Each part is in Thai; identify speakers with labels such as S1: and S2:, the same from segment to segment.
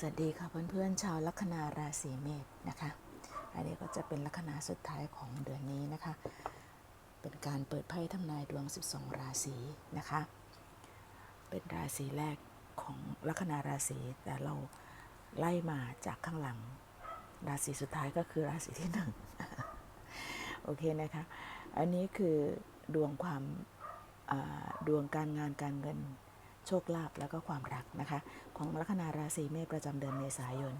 S1: สวัสดีค่ะเพื่อนๆชาวลัคนาราศีเมษนะคะ อันนี้ก็จะเป็นลัคนาสุดท้ายของเดือนนี้นะคะ เป็นการเปิดไพ่ทำนายดวง 12 ราศีนะคะ เป็นราศีแรกของลัคนาราศีแต่เราไล่มาจากข้างหลัง ราศีสุดท้ายก็คือราศีที่หนึ่งโอเคนะคะ อันนี้คือดวงความดวงการงานการเงิน โชคลาภแล้วก็ความรักนะคะ ของลัคนาราศีเมษประจำเดือนเมษายน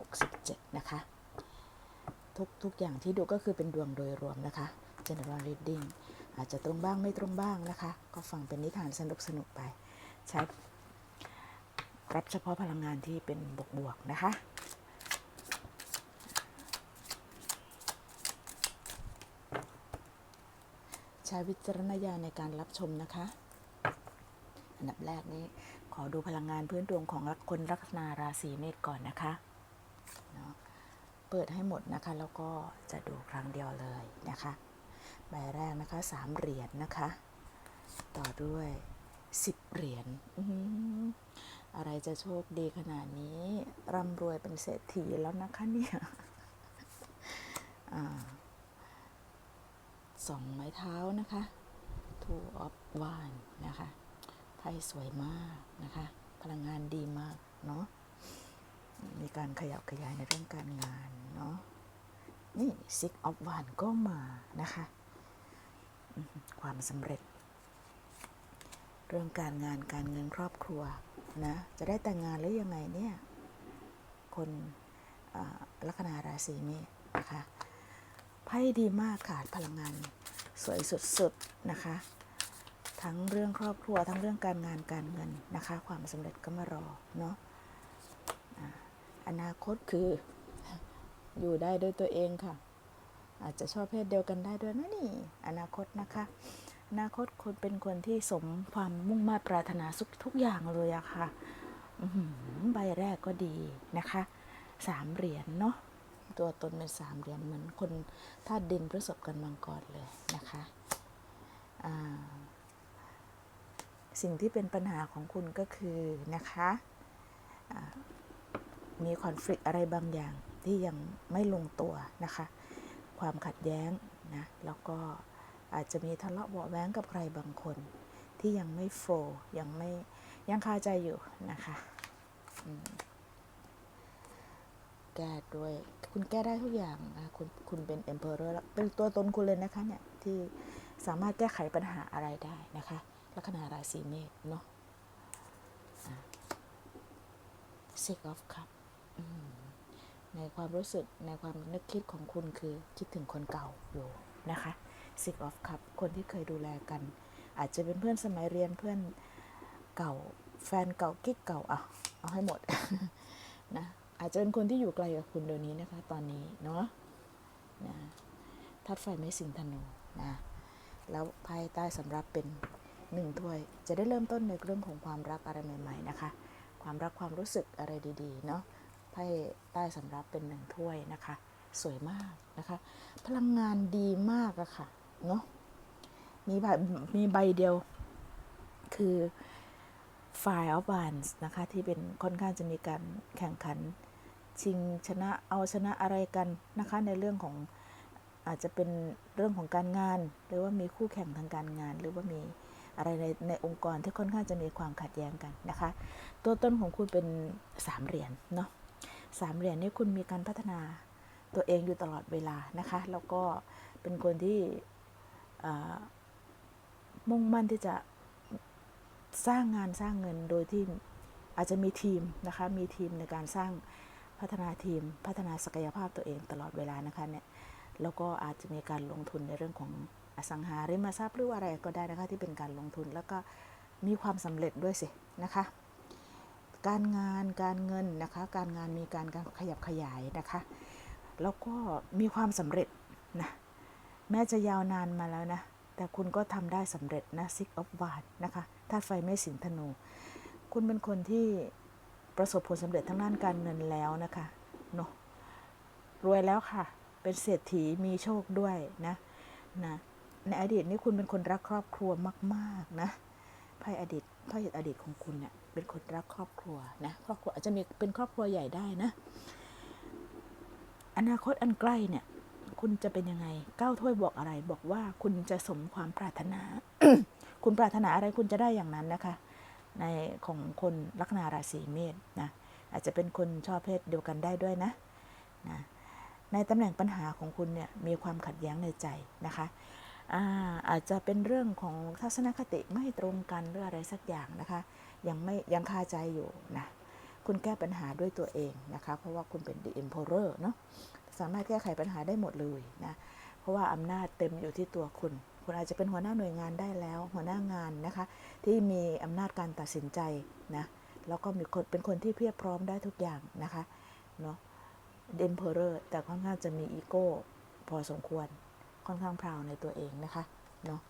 S1: 2567 นะคะ ทุกทุกอย่างที่ดูก็คือเป็นดวงโดยรวมนะคะ general reading อาจจะตรงบ้างไม่ตรงบ้างนะคะ ก็ฟังเป็นนิทานสนุกสนุกไป ใช้รับเฉพาะพลังงานที่เป็นบวกๆนะคะใช้วิจารณญาณในการรับชมนะคะ อันดับแรกนี้ ขอดูพลังงานพื้นดวงของคนลัคนาราศีเมษก่อนนะคะเนาะเปิดให้หมดนะคะ แล้วก็จะดูครั้งเดียวเลยนะคะ ใบแรกนะคะสามเหรียญนะคะ ต่อด้วยสิบเหรียญอะไรจะโชคดีขนาดนี้ร่ำรวยเป็นเศรษฐีแล้วนะคะเนี่ยอสองไม้เท้านะคะ two of wands นะคะ ไพ่สวยมากนะคะ พลังงานดีมากเนาะมีการขยับขยายในเรื่องการงานเนาะนี่ six of wands ก็มานะคะ ความสำเร็จ เรื่องการงานการเงินครอบครัวนะจะได้แต่งงานหรือยังไงเนี่ย คนลัคนาราศีเมษนะคะไพ่ดีมากค่ะพลังงานสวยสุดๆนะคะ ทั้งเรื่องครอบครัวทั้งเรื่องการงานการเงินนะคะ ความสำเร็จก็มารอเนาะออนาคตคือ อยู่ได้ด้วยตัวเองค่ะ อาจจะชอบเพศเดียวกันได้ด้วยนะนี่ อนาคตนะคะ อนาคตคนเป็นคนที่สมความมุ่งมา่ปรารถนาสุขทุกอย่างเลยอะค่ะใบแรกก็ดีนะคะสามเหรียญเนาะตัวตนเป็นสามเหรียญเหมือนคนธาตุดินประสบกันมังกรเลยนะคะอ่า สิ่งที่เป็นปัญหาของคุณก็คือนะคะมีคอน FLICT อะไรบางอย่างที่ยังไม่ลงตัวนะคะ ความขัดแย้งนะแล้วก็อาจจะมีทะเลาะเบาะแว้งกับใครบางคน ที่ยังไม่โฟล์ยังไม่ยังคาใจอยู่นะคะแก้ด้วยคุณแก้ได้ทุกอย่างคุณคุณเป็น emperor แล้วเป็นตัวตนคุณเลยนะคะเนี่ยที่สามารถแก้ไขปัญหาอะไรได้นะคะ ลัคนาราศีเมษเนาะ Six of Cup ในความรู้สึกในความนึกคิดของคุณคือคิดถึงคนเก่าอยู่นะคะ Six of Cup คนที่เคยดูแลกัน อาจจะเป็นเพื่อนสมัยเรียนเพื่อนเก่าแฟนเก่ากิ๊กเก่าเอาเอาให้หมดนะอาจจะเป็นคนที่อยู่ไกลกับคุณเดี๋ยวนี้นะคะ ตอนนี้เนาะนะทัดไฟไม่สิงธนูนะแล้วภายใต้สำรับเป็น หนึ่งถ้วย จะได้เริ่มต้นในเรื่องของความรักอะไรใหม่ ๆ นะคะ ความรักความรู้สึกอะไรดีๆ เนาะไพ่ใต้สำรับเป็นหนึ่งถ้วยนะคะ สวยมากนะคะ พลังงานดีมากอะค่ะ เนาะมีใบมีใบเดียว คือ Fire of Wands นะคะ ที่เป็นค่อนข้างจะมีการแข่งขัน ชิงชนะเอาชนะอะไรกันนะคะ ในเรื่องของอาจจะเป็นเรื่องของการงาน หรือว่ามีคู่แข่งทางการงาน หรือว่ามี อะไรในในองค์กรที่ค่อนข้างจะมีความขัดแย้งกันนะคะ ตัวต้นของคุณเป็นสามเหรียญเนาะสามเหรียญนี่คุณมีการพัฒนาตัวเองอยู่ตลอดเวลานะคะ แล้วก็เป็นคนที่มุ่งมั่นที่จะสร้างงานสร้างเงินโดยที่อาจจะมีทีมนะคะ มีทีมในการสร้างพัฒนาทีม พัฒนาศักยภาพตัวเองตลอดเวลานะคะเนี่ย แล้วก็อาจจะมีการลงทุนในเรื่องของ อสังหาริมทรัพย์หรือว่าอะไรก็ได้นะคะที่เป็นการลงทุนแล้วก็มีความสำเร็จด้วยสินะคะ การงานการเงินนะคะ การงานมีการการขยับขยายนะคะ แล้วก็มีความสำเร็จนะแม้จะยาวนานมาแล้วนะแต่คุณก็ทำได้สำเร็จนะ Six of Wands นะคะถ้าไฟไม่สิงธนู คุณเป็นคนที่ประสบผลสำเร็จทั้งด้านการเงินแล้วนะคะเนาะรวยแล้วค่ะ เป็นเศรษฐีมีโชคด้วยนะนะ ในอดีตนี่คุณเป็นคนรักครอบครัวมาก ๆ นะไพ่อดีตไพ่อดีตของคุณเนี่ยเป็นคนรักครอบครัวนะครอบครัวอาจจะมีเป็นครอบครัวใหญ่ได้นะ อนาคตอันใกล้เนี่ย คุณจะเป็นยังไงก้าวถ้วยบอกอะไร บอกว่าคุณจะสมความปรารถนา คุณปรารถนาอะไรคุณจะได้อย่างนั้นนะคะ ในของคนลัคนาราศีเมษนะอาจจะเป็นคนชอบเพศเดียวกันได้ด้วยนะนะในตำแหน่งปัญหาของคุณเนี่ยมีความขัดแย้งในใจนะคะ อาอาจจะเป็นเรื่องของทัศนคติไม่ตรงกันหรืออะไรสักอย่างนะคะ ยังไม่ยังคาใจอยู่นะคุณแก้ปัญหาด้วยตัวเองนะคะ เพราะว่าคุณเป็น the emperor เนาะสามารถแก้ไขปัญหาได้หมดเลยนะเพราะว่าอำนาจเต็มอยู่ที่ตัวคุณ คุณอาจจะเป็นหัวหน้าหน่วยงานได้แล้ว หัวหน้างานนะคะ ที่มีอำนาจการตัดสินใจนะแล้วก็มีคนเป็นคนที่เพียบพร้อมได้ทุกอย่างนะคะเนาะเดมเพอร์แต่ค่อนข้างจะมีอีโก้พอสมควร ค่อนข้างพราวในตัวเองนะคะเนาะ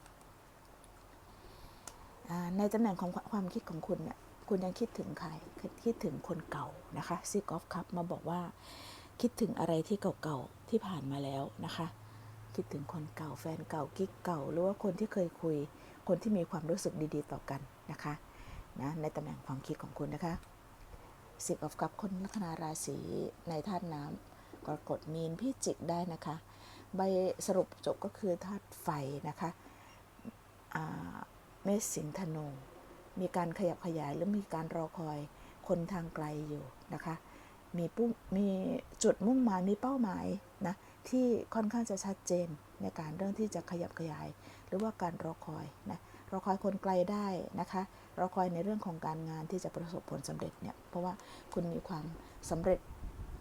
S1: ในตำแหน่งของความคิดของคุณเนี่ยคุณยังคิดถึงใครคิดถึงคนเก่านะคะซิกออฟคัพมาบอกว่า คิดถึงอะไรที่เก่าๆที่ผ่านมาแล้วนะคะ คิดถึงคนเก่าแฟนเก่ากิ๊กเก่าหรือว่าคนที่เคยคุย คนที่มีความรู้สึกดีๆ ต่อกันนะคะนะในตำแหน่งความคิดของคุณนะคะสิบออฟกับคนลัคนาราศีในธาตุน้ำกรกฎมีนพิจิกได้นะคะ ใบสรุปจบก็คือธาตุไฟนะคะเมษสิงห์ธนู มีการขยับขยายหรือมีการรอคอยคนทางไกลอยู่นะคะ มีปุ้งมีจุดมุ่งหมายมีเป้าหมายนะที่ค่อนข้างจะชัดเจนในการเรื่องที่จะขยับขยาย หรือว่าการรอคอยนะรอคอยคนไกลได้นะคะรอคอยในเรื่องของการงานที่จะประสบผลสำเร็จเนี่ยเพราะว่าคุณมีความสำเร็จ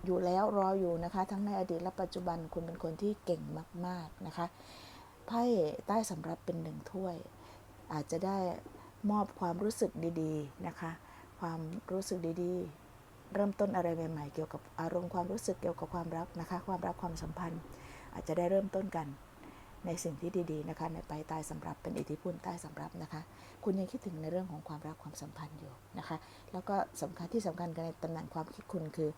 S1: อยู่แล้วรออยู่นะคะ ทั้งในอดีตและปัจจุบันคุณเป็นคนที่เก่งมาก ๆนะคะไพ่ใต้สำรับเป็นหนึ่งถ้วย อาจจะได้มอบความรู้สึกดีๆนะคะ ความรู้สึกดีๆ เริ่มต้นอะไรใหม่ ๆ เกี่ยวกับอารมณ์ความรู้สึกเกี่ยวกับความรักนะคะ ความรักความสัมพันธ์ อาจจะได้เริ่มต้นกันในสิ่งที่ดีๆนะคะ ในไปใต้สำรับเป็นอิทธิพลใต้สำรับนะคะ คุณยังคิดถึงในเรื่องของความรักความสัมพันธ์อยู่นะคะ แล้วก็สำคัญที่สำคัญกันในตำแหน่งความคิดคุณคือ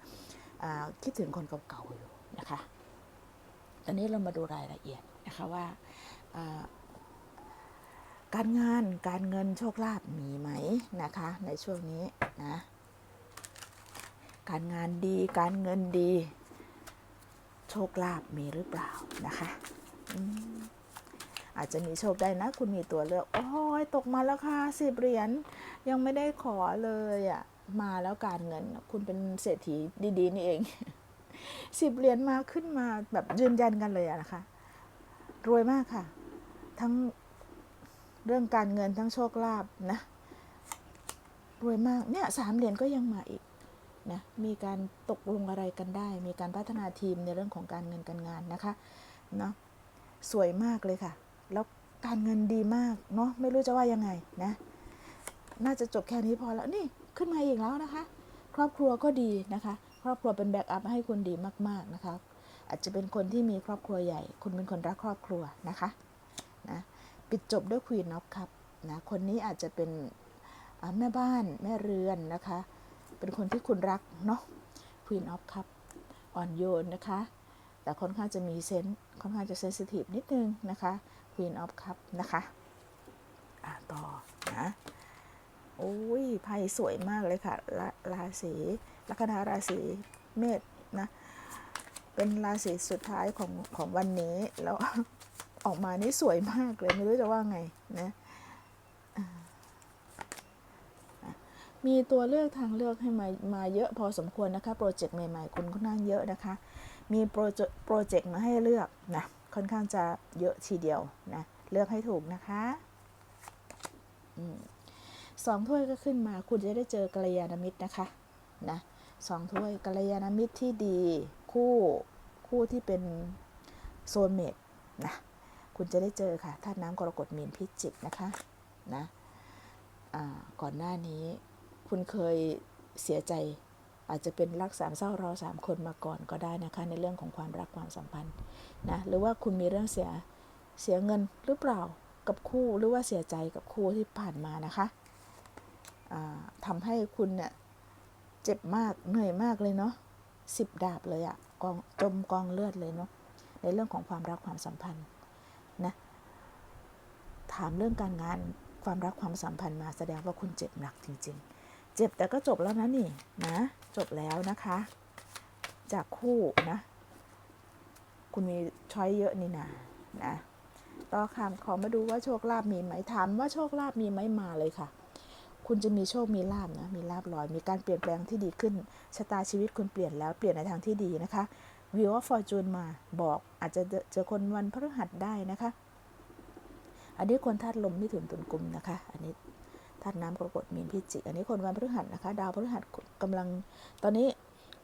S1: คิดถึงคนเก่าๆอยู่นะคะ ตอนนี้เรามาดูรายละเอียดนะคะว่าการงานการเงินโชคลาภมีไหมนะคะ ในช่วงนี้นะการงานดีการเงินดี โชคลาภมีหรือเปล่านะคะอาจจะมีโชคได้นะ คุณมีตัวเลือก โอ้ยตกมาแล้วค่ะสิบเหรียญยังไม่ได้ขอเลยอะ่ะ มาแล้วการเงิน คุณเป็นเศรษฐีดี ๆ นี่เองสิบเหรียญมาขึ้นมาแบบยืนยันกันเลยอะนะคะ รวยมากค่ะ ทั้งเรื่องการเงินทั้งโชคลาภนะ รวยมากเนี่ยสามเหรียญก็ยังมาอีกนะมีการตกลงอะไรกันได้ มีการพัฒนาทีมในเรื่องของการเงินการงานนะคะเนาะสวยมากเลยค่ะ แล้วการเงินดีมากเนาะไม่รู้จะว่ายังไงนะ น่าจะจบแค่นี้พอแล้วนี่ ขึ้นมาอีกแล้วนะคะ ครอบครัวก็ดีนะคะ ครอบครัวเป็นแบ็กอัพให้คุณดีมากๆนะคะ อาจจะเป็นคนที่มีครอบครัวใหญ่ คุณเป็นคนรักครอบครัวนะคะนะปิดจบด้วยควีนอฟคัพนะคนนี้อาจจะเป็นแม่บ้านแม่เรือนนะคะ เป็นคนที่คุณรักเนาะควีนออฟคัพอ่อนโยนนะคะ แต่ค่อนข้างจะมีเซนค่อนข้างจะเซนซิทีฟนิดนึงนะคะ Queen of Cup นะคะ อ่าต่อนะ โอ้ยไพ่สวยมากเลยค่ะราราศีลัคนาราศีเมษนะ เป็นราศีสุดท้ายของของวันนี้ แล้วออกมานี่สวยมากเลยไม่รู้จะว่าไงนะมีตัวเลือกทางเลือกให้มามาเยอะพอสมควรนะคะโปรเจกต์ใหม่ๆคุณค่อนข้างเยอะนะคะ มีโปรเจโปรเจกต์มาให้เลือกนะค่อนข้างจะเยอะทีเดียวนะเลือกให้ถูกนะคะ สองถ้วยก็ขึ้นมา คุณจะได้เจอกัลยาณมิตรนะคะนะสองถ้วยกัลยาณมิตรที่ดี คู่คู่ที่เป็นโซนเมดนะคุณจะได้เจอค่ะท่าน้ำกรกฎมีนพิจิกนะคะนะก่อนหน้านี้คุณเคยเสียใจอาจจะเป็นรักสามเศร้าเราสามคนมาก่อนก็ได้นะคะในเรื่องของความรักความสัมพันธ์นะหรือว่าคุณมีเรื่องเสียเสียเงินหรือเปล่ากับคู่หรือว่าเสียใจกับคู่ที่ผ่านมานะคะ ทำให้คุณเนี่ยเจ็บมากเหนื่อยมากเลยเนาะสิบดาบเลยอะกองจมกองเลือดเลยเนาะในเรื่องของความรักความสัมพันธ์นะถามเรื่องการงานความรักความสัมพันธ์มาแสดงว่าคุณเจ็บหนักจริง ๆ เจ็บแต่ก็จบแล้วนะนี่นะจบแล้วนะคะ จากคู่นะ คุณมีช้อยเยอะนี่นะนะต่อคำขอมาดูว่าโชคลาภมีไหมถามว่าโชคลาภมีไหมมาเลยค่ะ คุณจะมีโชค มีลาบนะ มีลาบลอย มีการเปลี่ยนแปลงที่ดีขึ้น ชะตาชีวิตคุณเปลี่ยนแล้ว เปลี่ยนในทางที่ดีนะคะวิวว่าฟอร์จูนมาบอกอาจจะเจอคนวันพฤหัสได้นะคะ อันนี้คนธาตุลมที่ถุนตุนกุมนะคะ อันนี้ธาตุน้ำกรกฎมีนพิจิ อันนี้คนวันพฤหัสนะคะ ดาวพฤหัสกำลัง ตอนนี้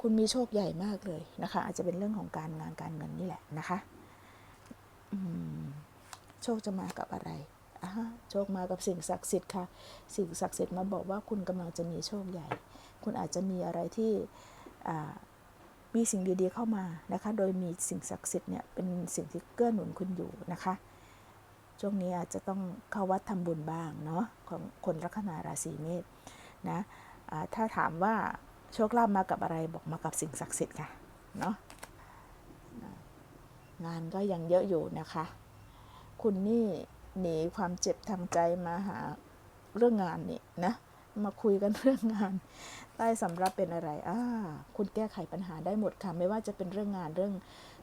S1: คุณมีโชคใหญ่มากเลยนะคะ อาจจะเป็นเรื่องของการงานการเงินนี่แหละนะคะโชคจะมากับอะไร โชคมากับสิ่งศักดิ์สิทธิ์ค่ะ สิ่งศักดิ์สิทธิ์มาบอกว่าคุณกำลังจะมีโชคใหญ่ คุณอาจจะมีอะไรที่มีสิ่งดีๆเข้ามานะคะ โดยมีสิ่งศักดิ์สิทธิ์เนี่ยเป็นสิ่งที่เกื้อหนุนคุณอยู่นะคะ ช่วงนี้อาจจะต้องเข้าวัดทำบุญบ้างเนาะของคนลัคนาราศีเมษนะอ่าถ้าถามว่าโชคลาภมากับอะไรบอกมากับสิ่งศักดิ์สิทธิ์ค่ะเนาะงานก็ยังเยอะอยู่นะคะ คุณนี่ หนีความเจ็บทางใจมาหาเรื่องงานนี่นะ มาคุยกันเรื่องงาน ใต้สำรับเป็นอะไรอ่าคุณแก้ไขปัญหาได้หมดค่ะ ไม่ว่าจะเป็นเรื่องงานเรื่อง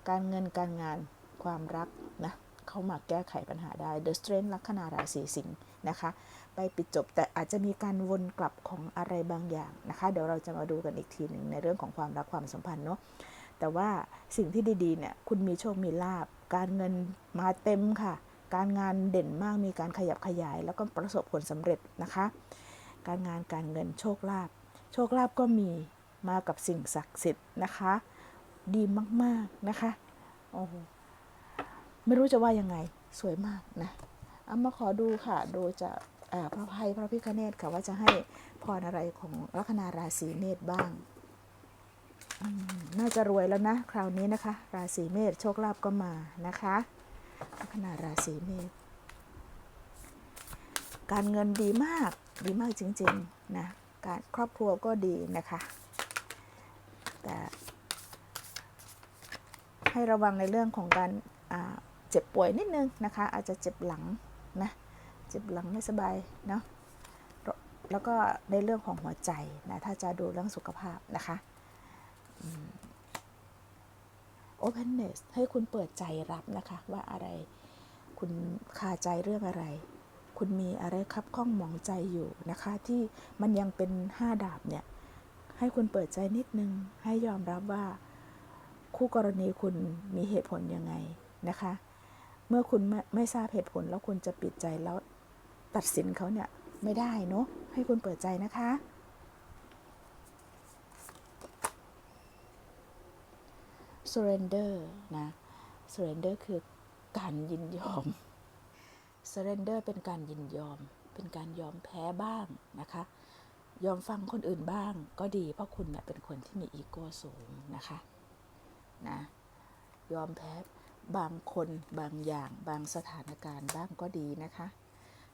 S1: การเงินการงานความรักนะเข้ามาแก้ไขปัญหาได้ The Strength ลัคนาราศีสิงห์นะคะ ไปปิดจบแต่อาจจะมีการวนกลับของอะไรบางอย่างนะคะ เดี๋ยวเราจะมาดูกันอีกทีหนึ่งในเรื่องของความรักความสัมพันธ์เนาะแต่ว่าสิ่งที่ดีๆเนี่ยคุณมีโชคมีลาบ การเงินมาเต็มค่ะ การงานเด่นมากมีการขยับขยาย แล้วก็ประสบผลสำเร็จนะคะ การงานการเงินโชคลาภโชคลาภก็มีมากับสิ่งศักดิ์สิทธิ์นะคะ ดีมากๆนะคะโอ้โหไม่รู้จะว่ายังไงสวยมากนะเอามาขอดูค่ะดูจะพระภัยพระพิฆเนศค่ะว่าจะให้พรอะไรของลัคนาราศีเมษบ้างน่าจะรวยแล้วนะ คราวนี้นะคะ ราศีเมษโชคลาภก็มานะคะ ลัคนาราศีเมษการเงินดีมากดีมากจริงๆนะการครอบครัวก็ดีนะคะ แต่ให้ระวังในเรื่องของการเจ็บป่วยนิดนึงนะคะ อาจจะเจ็บหลังนะเจ็บหลังไม่สบายเนาะแล้วก็ในเรื่องของหัวใจนะถ้าจะดูเรื่องสุขภาพนะคะ openness ให้คุณเปิดใจรับนะคะว่าอะไร คุณคาใจเรื่องอะไร คุณมีอะไรครับข้องหมองใจอยู่นะคะ ที่มันยังเป็นห้าดาบเนี่ย ให้คุณเปิดใจนิดนึง ให้ยอมรับว่าคู่กรณีคุณมีเหตุผลยังไงนะคะ เมื่อคุณไม่ไม่ทราบเหตุผลแล้วคุณจะปิดใจแล้วตัดสินเขาเนี่ยไม่ได้เนาะให้คุณเปิดใจนะคะ surrender นะ surrender คือการยินยอม surrender เป็นการยินยอม เป็นการยอมแพ้บ้างนะคะ ยอมฟังคนอื่นบ้างก็ดี เพราะคุณเนี่ยเป็นคนที่มีอีโก้สูงนะคะนะยอมแพ้บางคนบางอย่างบางสถานการณ์บ้างก็ดีนะคะ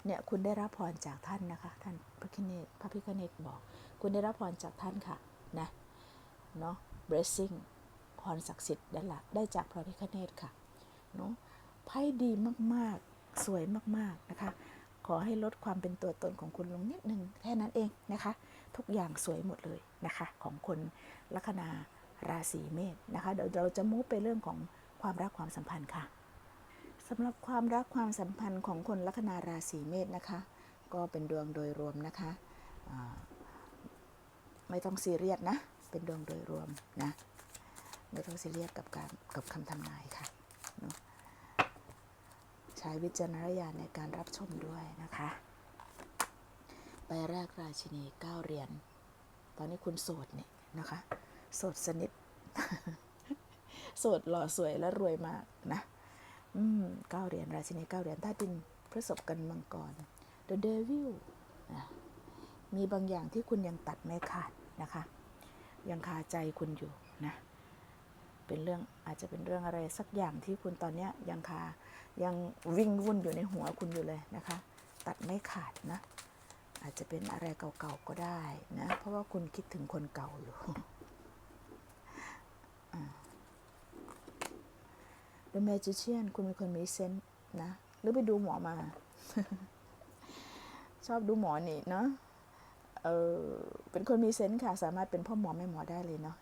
S1: เนี่ยคุณได้รับพรจากท่านนะคะ ท่านพระคิคเนศพระพิฆเนศบอก คุณได้รับพรจากท่านค่ะนะเนาะ blessing พรศักดิ์สิทธิ์ได้ละได้จากพระพิฆเนศค่ะเนาะไพ่ดีมากๆ สวยมากๆนะคะ ขอให้ลดความเป็นตัวตนของคุณลงนิดนึงแค่นั้นเองนะคะ ทุกอย่างสวยหมดเลยนะคะ ของคนลัคนาราศีเมษนะคะ เดี๋ยวเราจะมูฟไปเรื่องของความรักความสัมพันธ์ค่ะสำหรับความรักความสัมพันธ์ของคนลัคนาราศีเมษนะคะ ก็เป็นดวงโดยรวมนะคะ ไม่ต้องซีเรียสนะ เป็นดวงโดยรวมนะ ไม่ต้องซีเรียสกับการกับคำทำนายค่ะเนอะใช้วิจารณญาณในการรับชมด้วยนะคะ ใบแรกราชินีเก้าเหรียญตอนนี้คุณโสดเนี่ยนะคะ โสดสนิทโสดหล่อสวยและรวยมากนะอืมเก้าเหรียญราชินีเก้าเหรียญถ้าดินพฤษภกันมังกร The Devil นะมีบางอย่างที่คุณยังตัดไม่ขาดนะคะ ยังคาใจคุณอยู่นะ เป็นเรื่องอาจจะเป็นเรื่องอะไรสักอย่างที่คุณตอนนี้ยังคายังวิ่งวุ่นอยู่ในหัวคุณอยู่เลยนะคะ ตัดไม่ขาดนะ อาจจะเป็นอะไรเก่าๆก็ได้นะ เพราะว่าคุณคิดถึงคนเก่าอยู่ The Magician คุณเป็นคนมีเซนส์นะ หรือไปดูหมอมา ชอบดูหมอนี่เนาะเออเป็นคนมีเซนส์ค่ะ สามารถเป็นพ่อหมอแม่หมอได้เลยเนาะ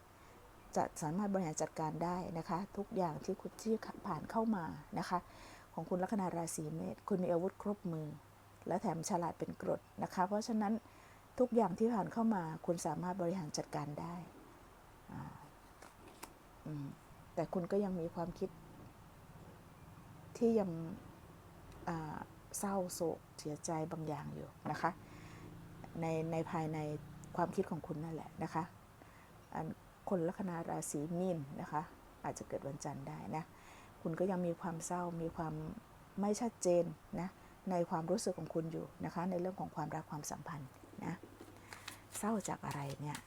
S1: จะสามารถบริหารจัดการได้นะคะ ทุกอย่างที่คุณที่ผ่านเข้ามานะคะ ของคุณลัคนาราศีเมษคุณมีอาวุธครบมือ และแถมฉลาดเป็นกรดนะคะ เพราะฉะนั้นทุกอย่างที่ผ่านเข้ามา คุณสามารถบริหารจัดการได้ แต่คุณก็ยังมีความคิด ที่ยังเศร้าโศกเสียใจบางอย่างอยู่นะคะ ในในภายในความคิดของคุณนั่นแหละนะคะ คนลัคนาราศีมีนนะคะ อาจจะเกิดวันจันทร์ได้นะ คุณก็ยังมีความเศร้า มีความไม่ชัดเจนนะ ในความรู้สึกของคุณอยู่นะคะ ในเรื่องของความรักความสัมพันธ์นะ เศร้าจากอะไรเนี่ย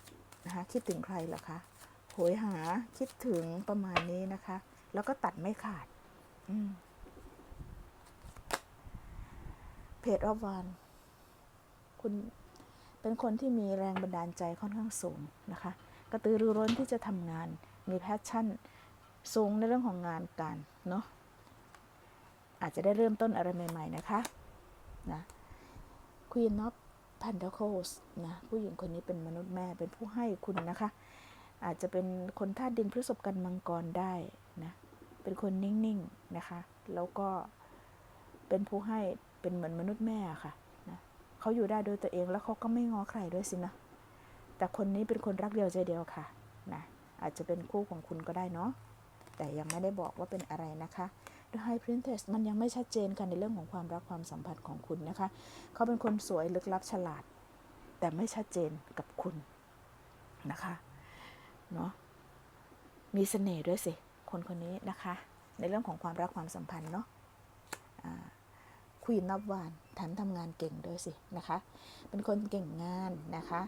S1: นะคะ คิดถึงใครเหรอคะ โหยหา คิดถึงประมาณนี้นะคะ แล้วก็ตัดไม่ขาด อืมเพจออฟวานคุณเป็นคนที่มีแรงบันดาลใจค่อนข้างสูงนะคะ กระตือรือร้นที่จะทำงาน มีแพชชั่น สูงในเรื่องของงานการเนาะอาจจะได้เริ่มต้นอะไรใหม่ ๆ นะคะนะ Queen of Pentacles นะผู้หญิงคนนี้เป็นมนุษย์แม่เป็นผู้ให้คุณนะคะ อาจจะเป็นคนธาตุดินพฤษภกันมังกรได้นะเป็นคนนิ่ง ๆ นะคะ แล้วก็เป็นผู้ให้เป็นเหมือนมนุษย์แม่ค่ะนะเขาอยู่ได้โดยตัวเองแล้วเขาก็ไม่ง้อใครด้วยสินะ แต่คนนี้เป็นคนรักเดียวใจเดียวค่ะนะอาจจะเป็นคู่ของคุณก็ได้เนาะแต่ยังไม่ได้บอกว่าเป็นอะไรนะคะ The High Princess มันยังไม่ชัดเจนกันในเรื่องของความรักความสัมพันธ์ของคุณนะคะ เขาเป็นคนสวยลึกลับฉลาด แต่ไม่ชัดเจนกับคุณนะคะเนาะมีเสน่ห์ด้วยสิคนคนนี้นะคะ ในเรื่องของความรักความสัมพันธ์เนาะควีนนับวานทันทำงานเก่งด้วยสินะคะ เป็นคนเก่งงานนะคะ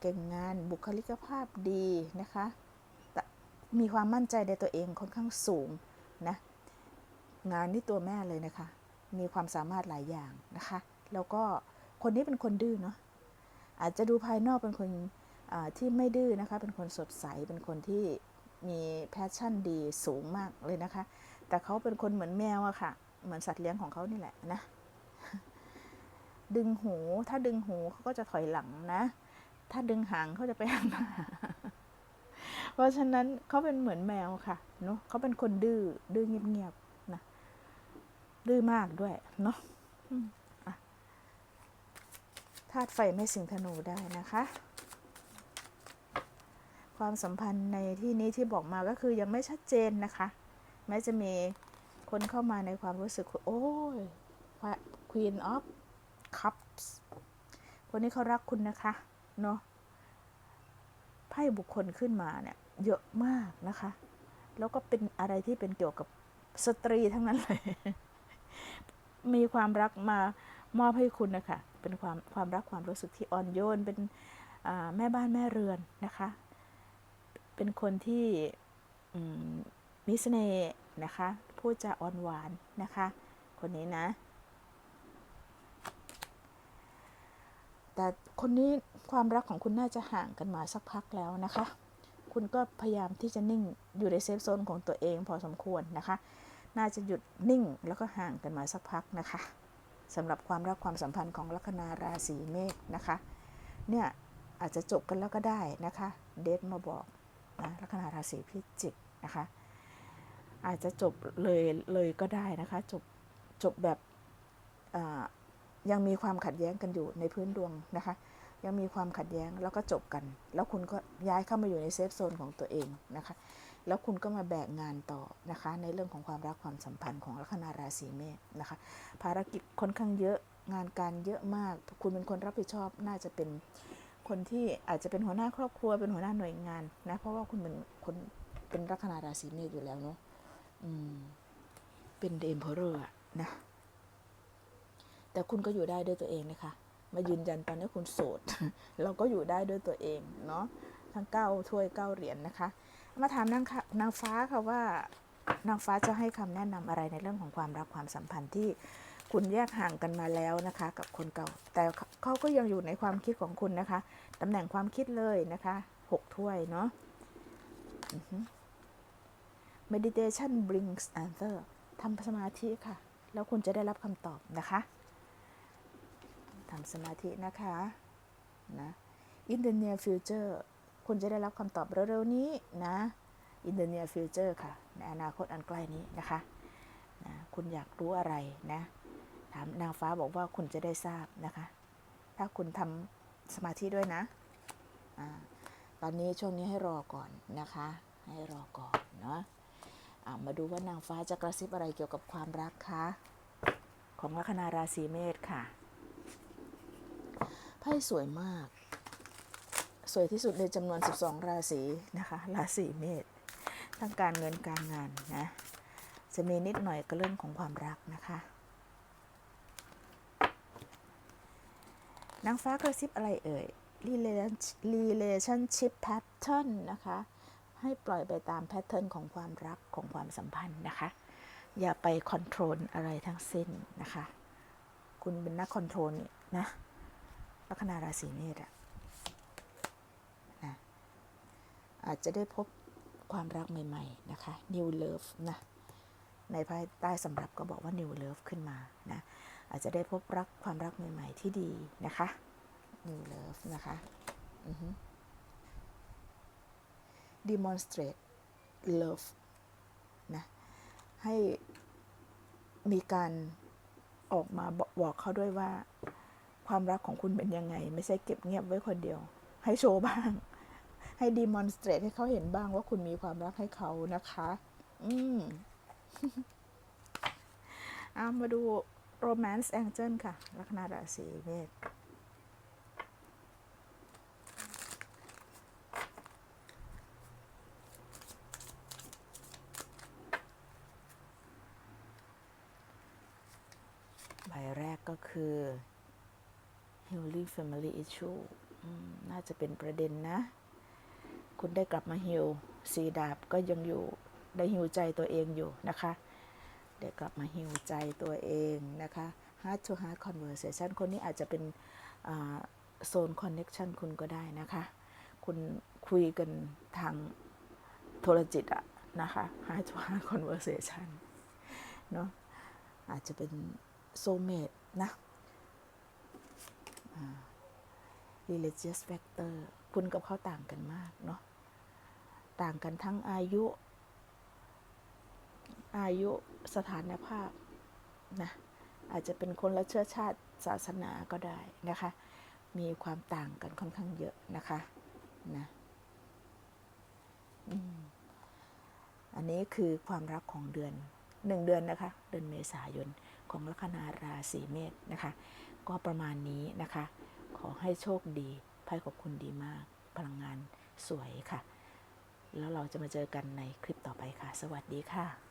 S1: เก่งงานบุคลิกภาพดีนะคะมีความมั่นใจในตัวเองค่อนข้างสูงนะงานนี่ตัวแม่เลยนะคะ มีความสามารถหลายอย่างนะคะ แล้วก็คนนี้เป็นคนดื้อเนาะอาจจะดูภายนอกเป็นคนที่ไม่ดื้อนะคะ เป็นคนสดใสเป็นคนที่มีแพชชั่นดีสูงมากเลยนะคะ แต่เขาเป็นคนเหมือนแมวอะค่ะ เหมือนสัตว์เลี้ยงของเขานี่แหละนะดึงหูถ้าดึงหูเขาก็จะถอยหลังนะ ถ้าดึงหางเขาจะไปข้างหน้าเพราะฉะนั้นเขาเป็นเหมือนแมวค่ะเนาะเขาเป็นคนดื้อดื้อเงียบๆนะดื้อมากด้วยเนาะธาตุไฟไม่สิงธนูได้นะคะ ความสัมพันธ์ในที่นี้ที่บอกมาก็คือยังไม่ชัดเจนนะคะ แม้จะมีคนเข้ามาในความรู้สึกว่าโอ้ย Queen of Cups คนนี้เขารักคุณนะคะ เนาะไพ่บุคคลขึ้นมาเนี่ยเยอะมากนะคะ แล้วก็เป็นอะไรที่เป็นเกี่ยวกับสตรีทั้งนั้นเลย มีความรักมามอบให้คุณนะคะ เป็นความความรักความรู้สึกที่อ่อนโยน เป็นแม่บ้านแม่เรือนนะคะ เป็นคนที่มีเสน่นะคะ พูดจาอ่อนหวานนะคะ คนนี้นะ แต่คนนี้ความรักของคุณน่าจะห่างกันมาสักพักแล้วนะคะ คุณก็พยายามที่จะนิ่งอยู่ในเซฟโซนของตัวเองพอสมควรนะคะ น่าจะหยุดนิ่งแล้วก็ห่างกันมาสักพักนะคะสำหรับความรักความสัมพันธ์ของลัคนาราศีเมษนะคะ เนี่ยอาจจะจบกันแล้วก็ได้นะคะ เดทมาบอกนะลัคนาราศีพิจิกนะคะ อาจจะจบเลยเลยก็ได้นะคะ จบจบแบบ ยังมีความขัดแย้งกันอยู่ในพื้นดวงนะคะ ยังมีความขัดแย้งแล้วก็จบกัน แล้วคุณก็ย้ายเข้ามาอยู่ในเซฟโซนของตัวเองนะคะ แล้วคุณก็มาแบกงานต่อนะคะ ในเรื่องของความรักความสัมพันธ์ของลัคนาราศีเมษนะคะ ภารกิจค่อนข้างเยอะงานการเยอะมาก คุณเป็นคนรับผิดชอบน่าจะเป็นคนที่อาจจะเป็นหัวหน้าครอบครัวเป็นหัวหน้าหน่วยงานนะเพราะว่าคุณเป็นคนเป็นลัคนาราศีเมษอยู่แล้วเนาะอืมเป็นเดมเพอร์อะนะ แต่คุณก็อยู่ได้ด้วยตัวเองนะคะ มายืนยันตอนนี้คุณโสด เราก็อยู่ได้ด้วยตัวเองเนาะทั้งเก้าถ้วยเก้าเหรียญนนะคะ มาถามนางนางฟ้าค่ะว่านางฟ้าจะให้คำแนะนำอะไรในเรื่องของความรักความสัมพันธ์ที่คุณแยกห่างกันมาแล้วนะคะ กับคนเก่า แต่เขาก็ยังอยู่ในความคิดของคุณนะคะตำแหน่งความคิดเลยนะคะหกถ้วยเนาะ meditation brings answer ทำสมาธิค่ะ แล้วคุณจะได้รับคำตอบนะคะ ทำสมาธินะคะนะ in the near future คุณจะได้รับคำตอบเร็วๆนี้นะ in the near future ค่ะ ในอนาคตอันใกล้นี้นะคะนะคุณอยากรู้อะไรนะ ถามนางฟ้าบอกว่าคุณจะได้ทราบนะคะ ถ้าคุณทำสมาธิด้วยนะอาตอนนี้ช่วงนี้ให้รอก่อนนะคะ ให้รอก่อนเนาะะมาดูว่านางฟ้าจะกระซิบอะไรเกี่ยวกับความรักคะ ของลัคนาราศีเมษค่ะ ไพ่สวยมาก สวยที่สุดในจำนวน 12 ราศีนะคะ ราศีเมษทั้งการเงินการงานนะ จะมีนิดหน่อยก็เรื่องของความรักนะคะ นางฟ้ากระซิบอะไรเอ่ย relationship pattern นะคะ ให้ปล่อยไปตามแพทเทิร์นของความรักของความสัมพันธ์นะคะ อย่าไปคอนโทรลอะไรทั้งสิ้นนะคะ คุณเป็นนักคอนโทรลนี่นะ ลัคนาราศีเมษอะนะอาจจะได้พบความรักใหม่ ๆ นะคะ new love นะ ในภายใต้สำรับก็บอกว่า new love ขึ้นมานะ อาจจะได้พบรักความรักใหม่ ๆ ที่ดีนะคะ new love นะคะ demonstrate love นะ ให้มีการออกมาบอกเขาด้วยว่า ความรักของคุณเป็นยังไง ไม่ใช่เก็บเงียบไว้คนเดียว ให้โชว์บ้าง ให้ demonstrate ให้เขาเห็นบ้างว่าคุณมีความรักให้เขานะคะ อืมเอามาดู romance angel ค่ะ ลัคนาราศีเมษใบแรกก็คือ healing family issue น่าจะเป็นประเด็นนะ คุณได้กลับมาฮิวสีดาบก็ยังอยู่ได้ฮิวใจตัวเองอยู่นะคะได้กลับมาฮิวใจตัวเองนะคะ heart to heart conversation คนนี้อาจจะเป็นโซน connection คุณก็ได้นะคะ คุณคุยกันทางโทรจิตอะนะคะ heart to heart conversation เนาะอาจจะเป็นโซเมตนะ religious factor คุณกับเขาต่างกันมากเนาะต่างกันทั้งอายุ อายุสถานภาพนะอาจจะเป็นคนละเชื้อชาติศาสนาก็ได้นะคะ มีความต่างกันค่อนข้างเยอะนะคะนะอันนี้คือความรักของเดือนหนึ่งเดือนนะคะ เดือนเมษายนของลัคนาราศีเมษนะคะ ก็ประมาณนี้นะคะ ขอให้โชคดีไพ่ขอบคุณดีมาก พลังงานสวยค่ะ แล้วเราจะมาเจอกันในคลิปต่อไปค่ะ สวัสดีค่ะ